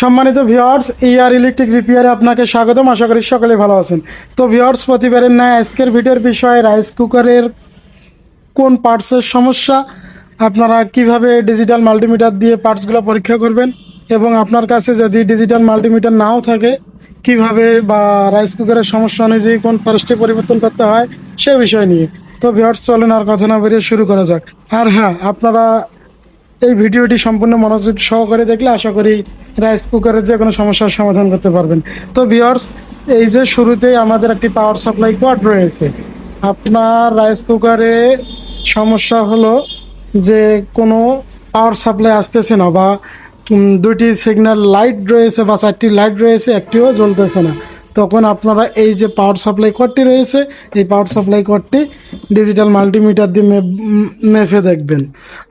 সম্মানিত ভিওয়ার্স ইয়ার ইলেকট্রিক রিপেয়ারে আপনাকে স্বাগতম। আশা করি সকলে ভালো আছেন। তো ভিওয়ার্স প্রতিবারের ন্যায় আজকের ভিডিওর বিষয়ে রাইস কুকারের কোন পার্টসের সমস্যা, আপনারা কীভাবে ডিজিটাল মাল্টিমিটার দিয়ে পার্টসগুলো পরীক্ষা করবেন এবং আপনার কাছে যদি ডিজিটাল মাল্টিমিটার নাও থাকে, কীভাবে বা রাইস কুকারের সমস্যা অনুযায়ী কোন পার্টসটি পরিবর্তন করতে হয়, সে বিষয় নিয়ে। তো ভিওয়ার্স চলেন আর কথা না বেরিয়ে শুরু করা যাক। আর হ্যাঁ আপনারা এই ভিডিওটি সম্পূর্ণ মনোযোগ সহকারে দেখলে আশা করি রাইস কুকারের যে কোনো সমস্যার সমাধান করতে পারবেন। তো ভিওর্স এই যে শুরুতেই আমাদের একটি পাওয়ার সাপ্লাই কট রয়েছে। আপনার রাইস কুকারে সমস্যা হলো যে কোনো পাওয়ার সাপ্লাই আসতেছে না বা দুটি সিগন্যাল লাইট রয়েছে বা চারটি লাইট রয়েছে, একটিও জ্বলতেছে না। তখন আপনারা এই যে পাওয়ার সাপ্লাই কর্ডটি রয়েছে, এই পাওয়ার সাপ্লাই কর্ডটি ডিজিটাল মাল্টিমিটার দিয়ে মেপ- দেখবেন।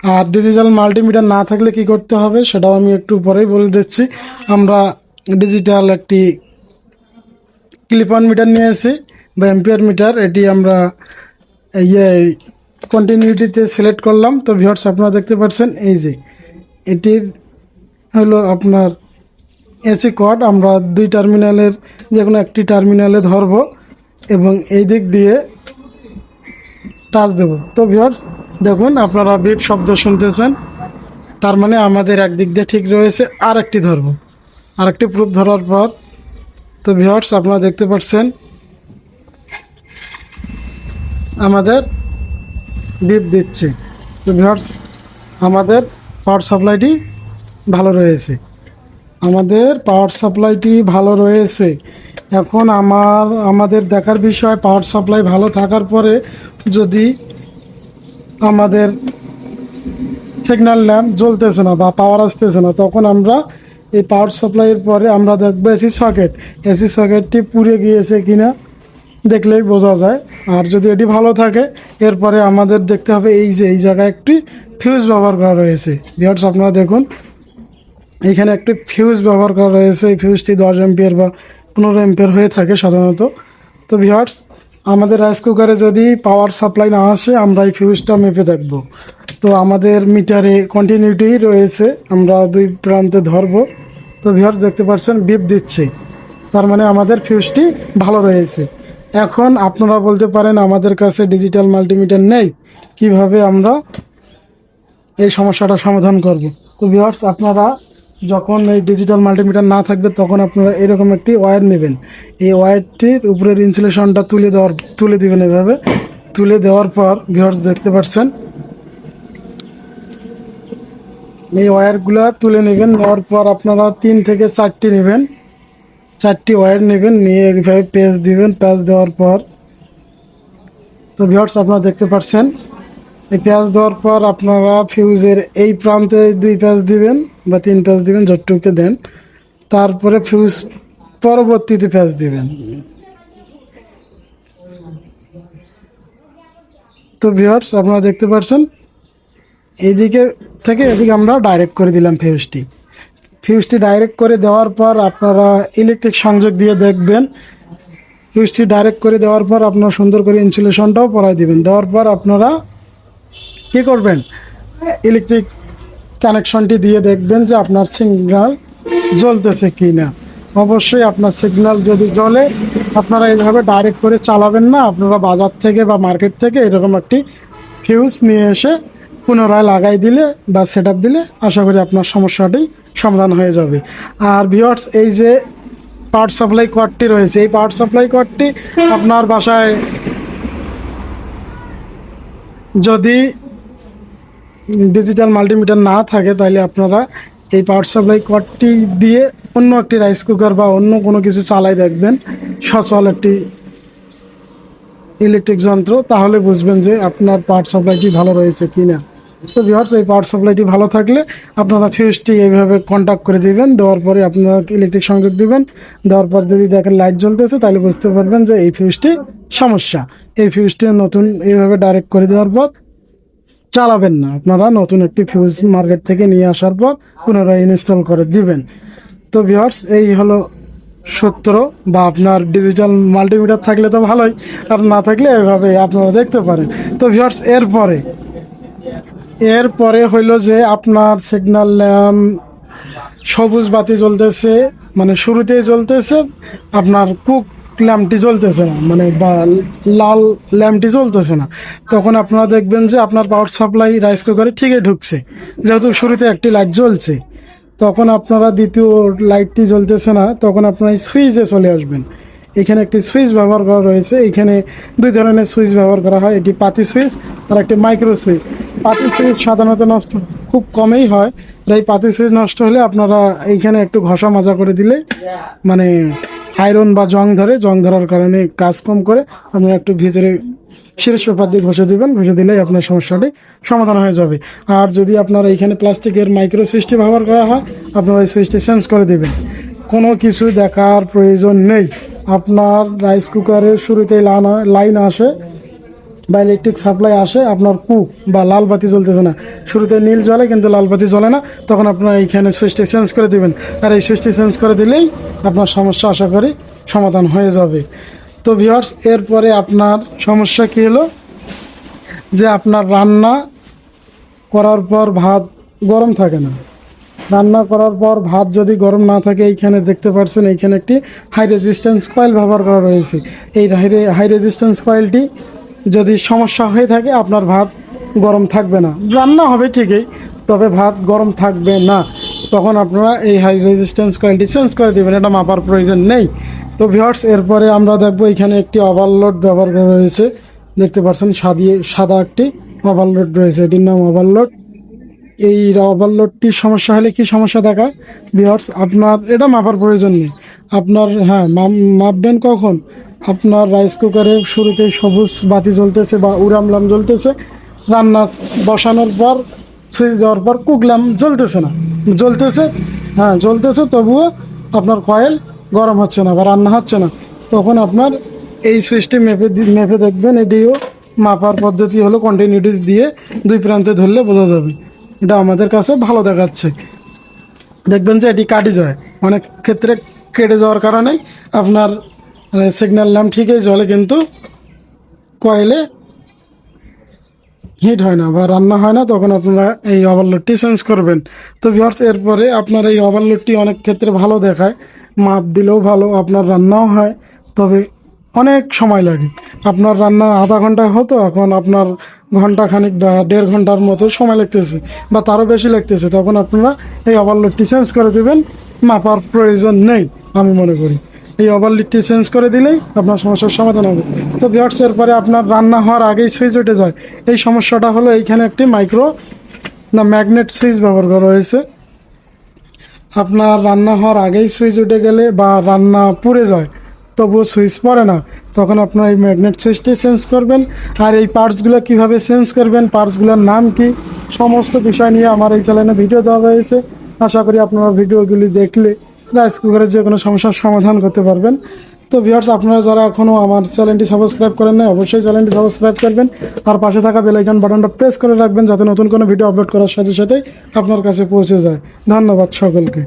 আর ডিজিটাল মাল্টিমিটার না থাকলে কি করতে হবে, সেটাও আমি একটু পরেই বলে দিচ্ছি। আমরা ডিজিটাল একটি ক্লিপন মিটার নিয়ে এসেছি বা এম্পিয়ার মিটার এটি আমরা ইয়ে কন্টিনিউটিতে সিলেক্ট করলাম। তো ভিউয়ার্স আপনারা দেখতে পাচ্ছেন, এই যে এটির হলো আপনার এসি কর্ড আমরা দুই টার্মিনালের যে কোনো একটি টার্মিনালে ধরব এবং এই দিক দিয়ে টাচ দেব। তো ভিউয়ার্স, দেখুন আপনারা বিপ শব্দ শুনতেছেন, তার মানে আমাদের একদিক দিয়ে ঠিক রয়েছে আর একটি ধরবো। আর একটি প্রুফ ধরার পর, তো ভিউয়ার্স, আপনারা দেখতে পাচ্ছেন, আমাদের বিপ দিচ্ছে। তো ভিউয়ার্স, আমাদের পাওয়ার সাপ্লাইটি ভালো রয়েছে। আমাদের পাওয়ার সাপ্লাইটি ভালো রয়েছে। এখন আমার, আমাদের দেখার বিষয় পাওয়ার সাপ্লাই ভালো থাকার পরে যদি আমাদের সিগন্যাল ল্যাম্প জ্বলতেছে না বা পাওয়ার আসতেছে না, তখন আমরা এই পাওয়ার সাপ্লাইয়ের পরে আমরা দেখব এসি সকেট এসি সকেটটি পুড়ে গিয়েছে কিনা দেখলেই বোঝা যায়। আর যদি এটি ভালো থাকে, এরপরে আমাদের দেখতে হবে এই যে, এই জায়গায় একটি ফিউজ ব্যবহার করা রয়েছে। ভিউয়ার্স আপনারা দেখুন এখানে একটি ফিউজ ব্যবহার করা রয়েছে। এই ফিউজটি দশ এম্পিয়ার বা পনেরো এম্পিয়ার হয়ে থাকে সাধারণত। তো ভিউয়ার্স আমাদের রাইস কুকারে যদি পাওয়ার সাপ্লাই না আসে, আমরা এই ফিউজটা মেপে দেখব। তো আমাদের মিটারে কন্টিনিউটি রয়েছে। আমরা দুই প্রান্তে ধরবো। তো ভিউয়ার্স দেখতে পাচ্ছেন বিপ দিচ্ছে। তার মানে আমাদের ফিউজটি ভালো রয়েছে। এখন আপনারা বলতে পারেন, আমাদের কাছে ডিজিটাল মাল্টিমিটার নেই। কীভাবে আমরা এই সমস্যাটা সমাধান করব? তো ভিউয়ার্স আপনারা যখন এই ডিজিটাল মাল্টিমিটার না থাকবে, তখন আপনারা এরকম একটি ওয়্যার নেবেন। এই ওয়্যারটির উপরের ইনসুলেশনটা তুলে দেওয়ার, তুলে দেবেন এভাবে। তুলে দেওয়ার পর ভিউয়ার্স দেখতে পাচ্ছেন। এই ওয়্যারগুলো তুলে নেবেন, নেওয়ার পর আপনারা তিন থেকে চারটি নেবেন। চারটি ওয়্যার নেবেন, নিয়ে এইভাবে পেজ দিবেন। পেজ দেওয়ার পর তো ভিউয়ার্স আপনারা দেখতে পাচ্ছেন। এই পেঁয়াজ দেওয়ার পর আপনারা ফিউজের এই প্রান্তে দুই পেঁয়াজ দিবেন বা তিন পেঁয়াজ দিবেন, যতটুকু দেন। তারপরে ফিউজ পরবর্তীতে পেঁয়াজ দিবেন। তো ভিউয়ার্স, আপনারা দেখতে পাচ্ছেন, এইদিকে থেকে এদিকে আমরা ডাইরেক্ট করে দিলাম ফিউজটি। ফিউজটি ডাইরেক্ট করে দেওয়ার পর আপনারা ইলেকট্রিক সংযোগ দিয়ে দেখবেন, ফিউজটি ডাইরেক্ট করে দেওয়ার পর আপনারা সুন্দর করে ইনসুলেশনটাও পরাই দিবেন। দেওয়ার পর আপনারা কি করবেন? ইলেকট্রিক কানেকশনটি দিয়ে দেখবেন যে আপনার সিগন্যাল জ্বলতেছে কি না অবশ্যই আপনার সিগন্যাল যদি জ্বলে, আপনারা এইভাবে ডাইরেক্ট করে চালাবেন না। আপনারা বাজার থেকে বা মার্কেট থেকে এরকম একটি ফিউজ নিয়ে এসে পুনরায় লাগাই দিলে বা সেট দিলে আশা করি আপনার সমস্যাটি সমাধান হয়ে যাবে। আর ভিওয়ার্স এই যে পাওয়ার সাপ্লাই কর্ডটি রয়েছে, এই পাওয়ার সাপ্লাই কর্ডটি আপনার বাসায় যদি ডিজিটাল মাল্টিমিটার না থাকে, তাহলে আপনারা এই পাওয়ার সাপ্লাই কর্ডটি দিয়ে অন্য একটি রাইস কুকার বা অন্য কোনো কিছু চালাই দেখবেন। সচল একটি ইলেকট্রিক যন্ত্র, তাহলে বুঝবেন যে আপনার পাওয়ার সাপ্লাইটি ভালো রয়েছে কি না তো ভিউয়ার্স এই পাওয়ার সাপ্লাইটি ভালো থাকলে আপনারা ফিউজটি এইভাবে কন্ট্যাক্ট করে দিবেন, দেওয়ার পরে আপনারা ইলেকট্রিক সংযোগ দিবেন, দেওয়ার পর যদি দেখেন লাইট জ্বলতেছে, তাহলে বুঝতে পারবেন যে এই ফিউজটি সমস্যা। এই ফিউজটি নতুন এইভাবে ডাইরেক্ট করে দেওয়ার পর চালাবেন না। আপনারা নতুন একটি ফিউজ মার্কেট থেকে নিয়ে আসার পর পুনরায় ইনস্টল করে দিবেন। তো ভিউয়ার্স এই হলো সূত্র বা আপনার ডিজিটাল মাল্টিমিটার থাকলে তো ভালোই, আর না থাকলে এভাবে আপনারা দেখতে পারেন। তো ভিউয়ার্স এরপরে এরপরে হইল যে আপনার সিগন্যাল ল্যাম্প সবুজ বাতি জ্বলতেছে মানে শুরুতেই জ্বলতেছে, আপনার কুক ল্যাম্পটি জ্বলতেছে না মানে বা লাল ল্যাম্পটি জ্বলতেছে না। তখন আপনারা দেখবেন যে আপনার পাওয়ার সাপ্লাই রাইস কুকারে ঠিকই ঢুকছে। যেহেতু শুরুতে একটি লাইট জ্বলছে, তখন আপনারা দ্বিতীয় লাইটটি জ্বলতেছে না, তখন আপনারা সুইচে চলে আসবেন। এখানে একটি সুইচ ব্যবহার করা রয়েছে, এখানে দুই ধরনের সুইচ ব্যবহার করা হয়, এটি পাতি সুইচ আর একটি মাইক্রো সুইচ পাতি সুইচ সাধারণত নষ্ট, খুব কমেই হয় এই পাতি সুইচ নষ্ট হলে আপনারা এইখানে একটু ঘষা মাজা করে দিলে মানে আয়রন বা জং ধরে, জং ধরার কারণে কাজ কম করে আপনি একটু ভিতরে শিরস পেপার দিয়ে ঘষে দেবেন, ঘষে দিলেই আপনার সমস্যাটি সমাধান হয়ে যাবে। আর যদি আপনার এইখানে প্লাস্টিকের মাইক্রো সুইচটি ব্যবহার করা হয়, আপনার ওই সুইচটি চেঞ্জ করে দেবেন। কোনো কিছু দেখার প্রয়োজন নেই। আপনার রাইস কুকারের শুরুতেই লাইন লাইন আসে বা ইলেকট্রিক সাপ্লাই আসে, আপনার কুক বা লাল বাতি জ্বলতেছে না। শুরুতে নীল জ্বলে, কিন্তু লাল বাতি জ্বলে না। তখন আপনার এইখানে সুইচটি চেঞ্জ করে দিবেন। আর এই সুইচটি চেঞ্জ করে দিলেই আপনার সমস্যা, আশা করি, সমাধান হয়ে যাবে। তো ভিওর্স এরপরে আপনার সমস্যা কী হলো? যে আপনার রান্না করার পর ভাত গরম থাকে না। রান্না করার পর ভাত যদি গরম না থাকে, এইখানে দেখতে পাচ্ছেন এইখানে একটি হাই রেজিস্ট্যান্স কয়েল ব্যবহার করা রয়েছে। এই হাই রেজিস্ট্যান্স কয়েলটি যদি সমস্যা হয়ে থাকে, আপনার ভাত গরম থাকবে না। রান্না হবে ঠিকই, তবে ভাত গরম থাকবে না। তখন আপনারা এই হাই রেজিস্ট্যান্স কয়েলটি চেঞ্জ করে দেবেন, এটা মাপার প্রয়োজন নেই। তো ভিওর্স এরপরে আমরা দেখব এখানে একটি ওভারলোড ব্যবহার করা রয়েছে দেখতে পাচ্ছেন সাদিয়ে সাদা একটি ওভারলোড রয়েছে, এটির নাম ওভারলোড এই ওভারলোডটির সমস্যা হলে কি সমস্যা দেখায় বিহার্স আপনার এটা মাপার প্রয়োজন নেই। আপনার হ্যাঁ মাপ- মাপবেন কখন? আপনার রাইস কুকারে শুরুতে সবুজ বাতি জ্বলতেছে বা উড়ামলাম জ্বলতেছে। রান্না বসানোর পর, সুইচ দেওয়ার পর কুকলাম জ্বলতেছে না। জ্বলতেছে হ্যাঁ জ্বলতেছে, তবুও আপনার কয়েল গরম হচ্ছে না বা রান্না হচ্ছে না। তখন আপনার এই সুইচটি মেপে মেপে দেখবেন, এটিও মাপার পদ্ধতি হলো কন্টিনিউটি দিয়ে দুই প্রান্তে ধরলে বোঝা যাবে। এটা আমাদের কাছে ভালো দেখাচ্ছে। দেখবেন যে এটি কাটি যায়। অনেক ক্ষেত্রে কেটে যাওয়ার কারণে আপনার সিগন্যাল ল্যাম্প ঠিকই জ্বলে কিন্তু কয়েলে হিট হয় না বা রান্না হয় না, তখন আপনারা এই ওভারলোডটি চেঞ্জ করবেন। তো ভিওর্স এরপরে আপনার এই ওভারলোডটি অনেক ক্ষেত্রে ভালো দেখায়। মাপ দিলেও ভালো, আপনার রান্নাও হয়, তবে অনেক সময় লাগে। আপনার রান্না আধা ঘণ্টা হতো, এখন আপনার ঘণ্টা খানিক বা দেড় ঘণ্টার মতো সময় লাগতেছে, বা তারও বেশি লাগতেছে। তখন আপনারা এই ওভারলোডটি চেঞ্জ করে দেবেন, মাপার প্রয়োজন নেই, আমি মনে করি। এই ওভারলিটটি চেঞ্জ করে দিলেই আপনার সমস্যার সমাধান হবে। তো ভিওর্স পরে আপনার রান্না হওয়ার আগেই সুইচ উঠে যায়। এই সমস্যাটা হলো এইখানে একটি মাইক্রো না ম্যাগনেট সুইচ ব্যবহার করা হয়েছে। আপনার রান্না হওয়ার আগেই সুইচ উঠে গেলে বা রান্না পুড়ে যায়, তবুও সুইচ পড়ে না। তখন আপনার এই ম্যাগনেট সুইচটি চেঞ্জ করবেন। আর এই পার্টসগুলো কীভাবে চেঞ্জ করবেন পার্টসগুলোর নাম কি, সমস্ত বিষয় নিয়ে আমার এই চ্যানেলে ভিডিও দেওয়া হয়েছে। আশা করি আপনারা ভিডিওগুলি দেখলে রাইস কুকারের যে কোনো সমস্যার সমাধান করতে পারবেন। তো ভিউয়ার্স আপনারা যারা এখনও আমার চ্যানেলটি সাবস্ক্রাইব করেন না অবশ্যই চ্যানেলটি সাবস্ক্রাইব করবেন। আর পাশে থাকা বেলাইকন বাটনটা প্রেস করে রাখবেন, যাতে নতুন কোনো ভিডিও আপলোড করার সাথে সাথেই আপনার কাছে পৌঁছে যায়। ধন্যবাদ সকলকে।